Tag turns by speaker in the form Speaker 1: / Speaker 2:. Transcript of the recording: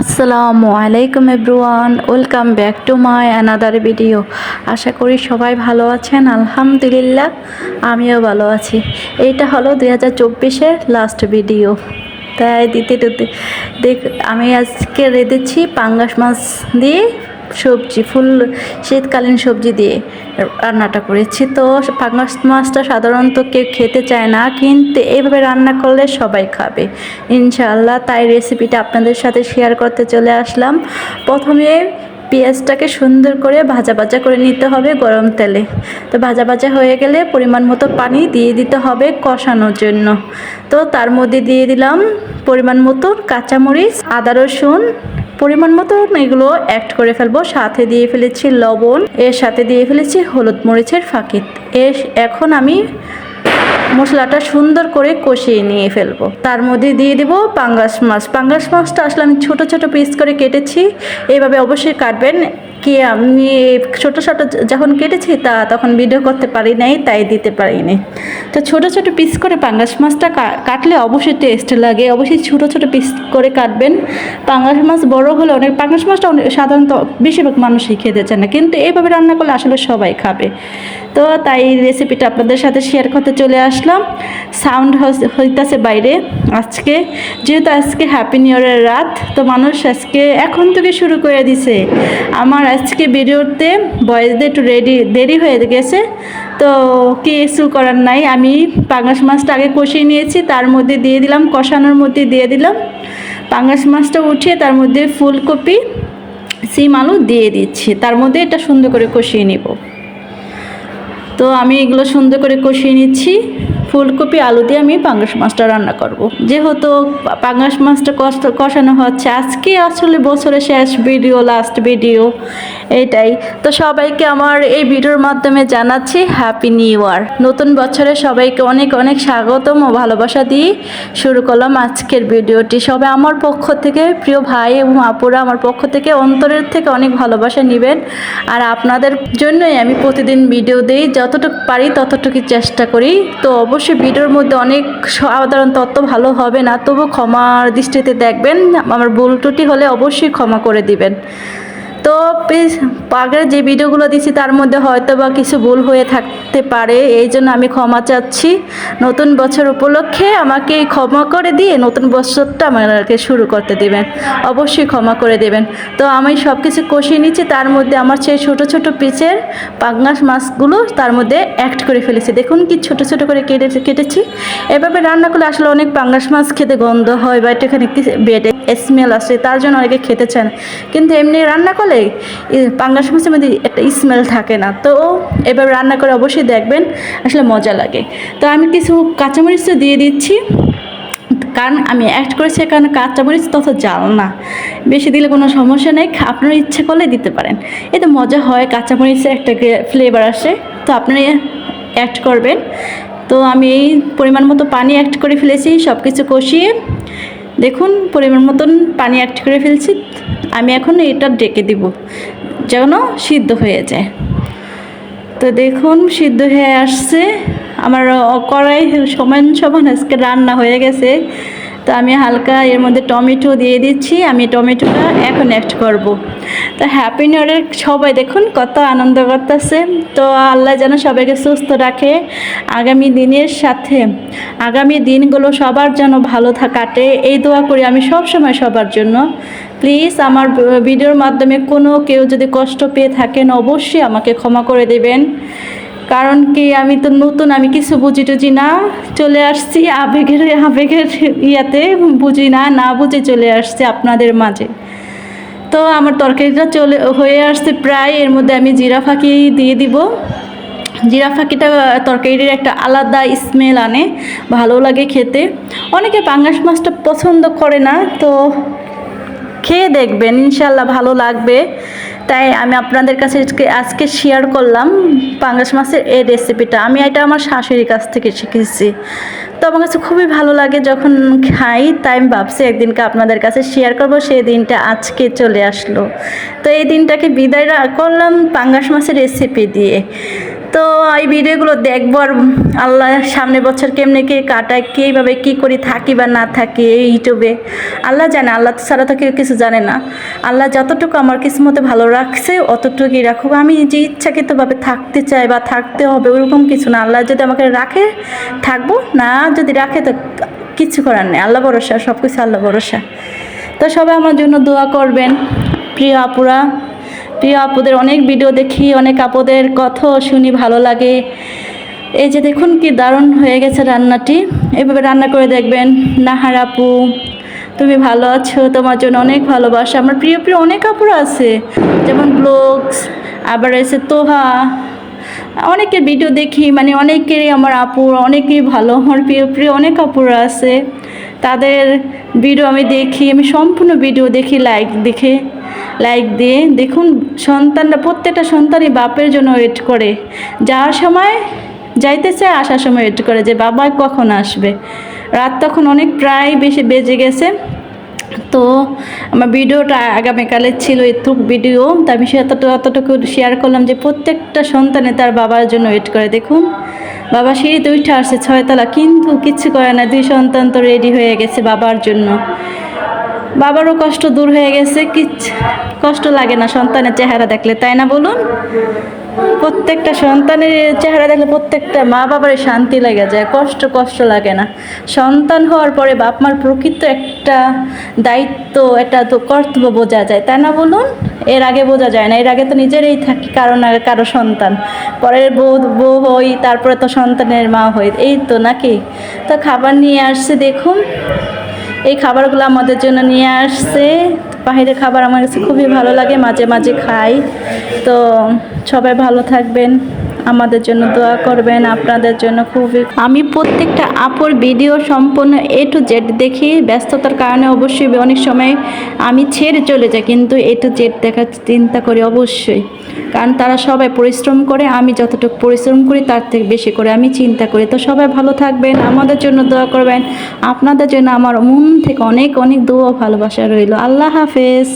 Speaker 1: আসসালামু আলাইকুম everyone, welcome back to my another video. আশা করি সবাই ভালো আছেন, আলহামদুলিল্লাহ, আমিও ভালো আছি। এইটা হলো দুই হাজার চব্বিশের লাস্ট ভিডিও তাই দিতে দিতে দেখ, আমি আজকে রেঁধেছি পাঙ্গাস মাছ দিয়ে সবজি, ফুল, শীতকালীন সবজি দিয়ে রান্নাটা করেছি। তো পাঙ্গাস মাছটা সাধারণত কেউ খেতে চায় না, কিন্তু এইভাবে রান্না করলে সবাই খাবে। ইনশাআল্লাহ, তাই রেসিপিটা আপনাদের সাথে শেয়ার করতে চলে আসলাম। প্রথমে পেঁয়াজটাকে সুন্দর করে ভাজা ভাজা করে নিতে হবে গরম তেলে। তো ভাজা ভাজা হয়ে গেলে পরিমাণ মতো পানি দিয়ে দিতে হবে কষানোর জন্য। তো তার মধ্যে দিয়ে দিলাম পরিমাণ মতো কাঁচামরিচ, আদা রসুন পরিমাণ মতো এগুলো অ্যাড করে ফেলব। সাথে দিয়ে ফেলেছি লবণ, এর সাথে দিয়ে ফেলেছি হলুদ মরিচের ফাঁকিত এর, এখন আমি মশলাটা সুন্দর করে কষিয়ে নিয়ে ফেলব। তার মধ্যে দিয়ে দিব পাঙ্গাস মাছ। পাঙ্গাস মাছটা আসলে আমি ছোটো ছোটো পিস করে কেটেছি। এভাবে অবশ্যই কাটবেন। কি আমি ছোটো ছোটো যখন কেটেছি তা তখন ভিডিও করতে পারি নাই, তাই দিতে পারিনি। তো ছোটো ছোটো পিস করে পাঙ্গাস মাছটা কাটলে অবশ্যই টেস্ট লাগে। অবশ্যই ছোটো ছোটো পিস করে কাটবেন। পাঙ্গাস মাছ বড় হলে অনেক, পাঙ্গাস মাছটা অনেক সাধারণত বেশিরভাগ মানুষই খেতে চায় না। কিন্তু এইভাবে রান্না করলে আসলে সবাই খাবে। তো তাই রেসিপিটা আপনাদের সাথে শেয়ার করতে চলে আসলাম। সাউন্ড হইতাছে বাইরে। আজকে যেহেতু আজকে হ্যাপি নিউ ইয়ারের রাত, তো মানুষ আজকে এখন থেকে শুরু করে দিছে। আমার আজকে ভিডিওতে বয়েস দিয়ে একটু রেডি দেরি হয়ে গেছে। তো কিছু করার নাই। আমি পাঙ্গাস মাছটা আগে কষিয়ে নিয়েছি, তার মধ্যে দিয়ে দিলাম, কষানোর মধ্যে দিয়ে দিলাম। পাঙ্গাস মাছটা উঠিয়ে তার মধ্যে ফুলকপি, সিম আলু দিয়ে দিচ্ছি। তার মধ্যে এটা সুন্দর করে কষিয়ে নিব। তো আমি এগুলো সুন্দর করে কষিয়ে নিচ্ছি। ফুলকপি, আলু দিয়ে আমি পাঙ্গাস মাছটা রান্না করব। যেহেতু পাঙ্গাস মাছটা কষ্ট কষানো হচ্ছে, আজকে আসলে বছরের শেষ ভিডিও লাস্ট ভিডিও এটাই। তো সবাইকে আমার এই ভিডিওর মাধ্যমে জানাচ্ছি হ্যাপি নিউ ইয়ার নতুন বছরে সবাইকে অনেক অনেক স্বাগতম ও ভালোবাসা দিয়ে শুরু করলাম আজকের ভিডিওটি। সবাই আমার পক্ষ থেকে, প্রিয় ভাই এবং আপুরা আমার পক্ষ থেকে অন্তরের থেকে অনেক ভালোবাসা নেবেন। আর আপনাদের জন্যই আমি প্রতিদিন ভিডিও দিই, যতটুকু পারি ততটুকু চেষ্টা করি। তো অবশ্যই ভিডিওর মধ্যে অনেক সাধারণ তত্ত্ব ভালো হবে না, তবু ক্ষমার দৃষ্টিতে দেখবেন। আমার ভুল ত্রুটি হলে অবশ্যই ক্ষমা করে দিবেন। তো আগের যে ভিডিওগুলো দিছি, তার মধ্যে হয়তো বা কিছু ভুল হয়ে থাকতে পারে, এই জন্য আমি ক্ষমা চাচ্ছি। নতুন বছর উপলক্ষে আমাকে ক্ষমা করে দিয়ে নতুন বছরটা আমাকে শুরু করতে দেবেন, অবশ্যই ক্ষমা করে দেবেন। তো আমি সব কিছু কষিয়ে নিচ্ছি, তার মধ্যে আমার সেই ছোটো ছোটো পিচের পাঙ্গাস মাছগুলো তার মধ্যে অ্যাক্ট করে ফেলেছি। দেখুন কি ছোটো ছোটো করে কেটে, কেটেছি। এভাবে রান্না করলে আসলে অনেক পাঙ্গাস মাছ খেতে গন্ধ হয় বা এটা এখানে বেডে স্মেল আসে, তার জন্য অনেকে খেতে চায় না। কিন্তু এমনি রান্না করলে এই পাঙ্গাস মাছের মধ্যে একটা স্মেল থাকে না। তো এবার রান্না করে অবশ্যই দেখবেন, আসলে মজা লাগে। তো আমি কিছু কাঁচামরিচ তো দিয়ে দিচ্ছি। কারণ আমি অ্যাড করেছি কারণ কাঁচামরিচ তত জাল না বেশি দিলে কোনো সমস্যা নেই আপনারা ইচ্ছে করলে দিতে পারেন। এতে মজা হয়, কাঁচামরিচের একটা ফ্লেভার আসে। তো আপনারা অ্যাড করবেন। তো আমি এই পরিমাণ মতো পানি অ্যাড করে ফেলেছি সব কিছু কষিয়ে। দেখুন, পরিমাণ মতন পানি অ্যাড করে ফেলছি। আমি এখন এটা ডেকে দিব, যেন সিদ্ধ হয়ে যায়। তো দেখুন, সিদ্ধ হয়ে আসছে। আমার কড়াই সমান সমান আজকে রান্না হয়ে গেছে। তো আমি হালকা এর মধ্যে টমেটো দিয়ে দিচ্ছি, আমি টমেটোটা এখন অ্যাড করব। তো হ্যাপি নিউ ইয়ারের সবাই দেখুন, কত আনন্দ করতেছে। তো আল্লাহ যেন সবাইকে সুস্থ রাখে আগামী দিনের সাথে। আগামী দিনগুলো সবার যেন ভালো কাটে, এই দোয়া করি আমি সব সময় সবার জন্য। প্লিজ আমার ভিডিওর মাধ্যমে কোনো কেউ যদি কষ্ট পেয়ে থাকেন, অবশ্যই আমাকে ক্ষমা করে দেবেন। কারণ কি, আমি তো নতুন, আমি কিছু বুঝি টুঝি না, চলে আসছি আবেগের আবেগের ইয়াতে, বুঝি না না বুঝে চলে আসছি আপনাদের মাঝে। তো আমার তরকারিটা চলে, হয়ে আসছে প্রায়, এর মধ্যে আমি জিরা ফাঁকি দিয়ে দিব। জিরা ফাঁকিটা তরকারির একটা আলাদা স্মেল আনে, ভালো লাগে খেতে। অনেকে পাঙ্গাস মাছটা পছন্দ করে না, তো খেয়ে দেখবেন ইনশাল্লাহ ভালো লাগবে। তাই আমি আপনাদের কাছে আজকে- শেয়ার করলাম পাঙ্গাস মাছের এই রেসিপিটা আমি এটা আমার শাশুড়ির কাছ থেকে শিখেছি। তো আমার কাছে খুবই ভালো লাগে যখন খাই, তাই আমি ভাবছি একদিনকে আপনাদের কাছে শেয়ার করব, সেই দিনটা আজকে চলে আসলো। তো এই দিনটাকে বিদায় করলাম পাঙ্গাস মাছের রেসিপি দিয়ে। তো এই ভিডিওগুলো দেখব আর আল্লাহ সামনের বছর কেমনে কে কাটায়, কীভাবে কী করি থাকি বা না থাকি এই ইউটিউবে। আল্লাহ জানে, আল্লাহ তো ছাড়া তো কেউ কিছু জানে না। আল্লাহ যতটুকু আমার কিসমতে ভালো রাখছে, অতটুকুই রাখুক। আমি যে ইচ্ছাকৃতভাবে থাকতে চাই বা থাকতে হবে, ওরকম কিছু না। আল্লাহ যদি আমাকে রাখে, থাকব। না যদি রাখে, তো কিছু করার নেই। আল্লাহ ভরসা সব কিছু আল্লাহ ভরসা। তো সবাই আমার জন্য দোয়া করবেন। প্রিয় আপুরা প্রিয় আপুদের অনেক ভিডিও দেখি, অনেক আপুদের কথাও শুনি, ভালো লাগে। এই যে দেখুন কি দারুণ হয়ে গেছে রান্নাটি। এভাবে রান্না করে দেখবেন, নাহার আপু, তুমি ভালো আছো? তোমার জন্য অনেক ভালোবাসা। আমার প্রিয় প্রিয় অনেক আপুরা আছে, যেমন ব্লগস, আবার এসে তোহা। অনেকের ভিডিও দেখি মানে অনেকেরই আমার আপুর অনেকেই ভালো। আমার প্রিয় প্রিয় অনেক আপুরা আছে। তাদের ভিডিও আমি দেখি, আমি সম্পূর্ণ ভিডিও দেখি লাইক দেখে। লাইক দিয়ে। দেখুন, সন্তানরা, প্রত্যেকটা সন্তানই বাপের জন্য ওয়েট করে। যাওয়ার সময় যাইতে চায় আসার সময় ওয়েট করে যে বাবা কখন আসবে? রাত তখন অনেক প্রায় বেশি বেজে গেছে। তো আমার ভিডিওটা আগামীকালে ছিল এটুক ভিডিও তা আমি সে অতটুকু শেয়ার করলাম যে, প্রত্যেকটা সন্তানে তার বাবার জন্য ওয়েট করে। দেখুন, বাবা সিঁড়িতে উঠে আসছে, ছয়তলা, কিন্তু কিচ্ছু করে না, দুই সন্তান তো রেডি হয়ে গেছে বাবার জন্য। বাবারও কষ্ট দূর হয়ে গেছে কিচ্ছু কষ্ট লাগে না সন্তানের চেহারা দেখলে, তাই না বলুন? প্রত্যেকটা সন্তানের চেহারা দেখলে প্রত্যেকটা মা বাবারই শান্তি লেগে যায়, কষ্ট কষ্ট লাগে না। সন্তান হওয়ার পরে বাপ মার প্রকৃত একটা দায়িত্ব, একটা তো কর্তব্য বোঝা যায়, তাই না বলুন? এর আগে বোঝা যায় না, এর আগে তো নিজেরই থাকি, কারও না কারও সন্তান। পরের বউ বউ হই, তারপরে তো সন্তানের মা হই, এই তো নাকি? তো খাবার নিয়ে আসছে, দেখুন। এই খাবারগুলো আমাদের জন্য নিয়ে আসছে। বাইরের খাবার আমার কাছে খুবই ভালো লাগে, মাঝে মাঝে খাই। তো সবাই ভালো থাকবেন। আমাদের জন্য দোয়া করবেন, আপনাদের জন্য খুবই আমি প্রত্যেকটা আপুর ভিডিও সম্পূর্ণ এ টু জেড দেখি, ব্যস্ততার কারণে অবশ্যই অনেক সময় আমি ছেড়ে চলে যাই, কিন্তু এ টু জেড দেখার চিন্তা করি অবশ্যই। কারণ তারা সবাই পরিশ্রম করে, আমি যতটুকু পরিশ্রম করি, তার থেকে বেশি করে আমি চিন্তা করি। তো সবাই ভালো থাকবেন, আমাদের জন্য দোয়া করবেন, আপনাদের জন্য আমার মন থেকে অনেক অনেক দোয়া ভালোবাসা রইল। আল্লাহ হাফেজ।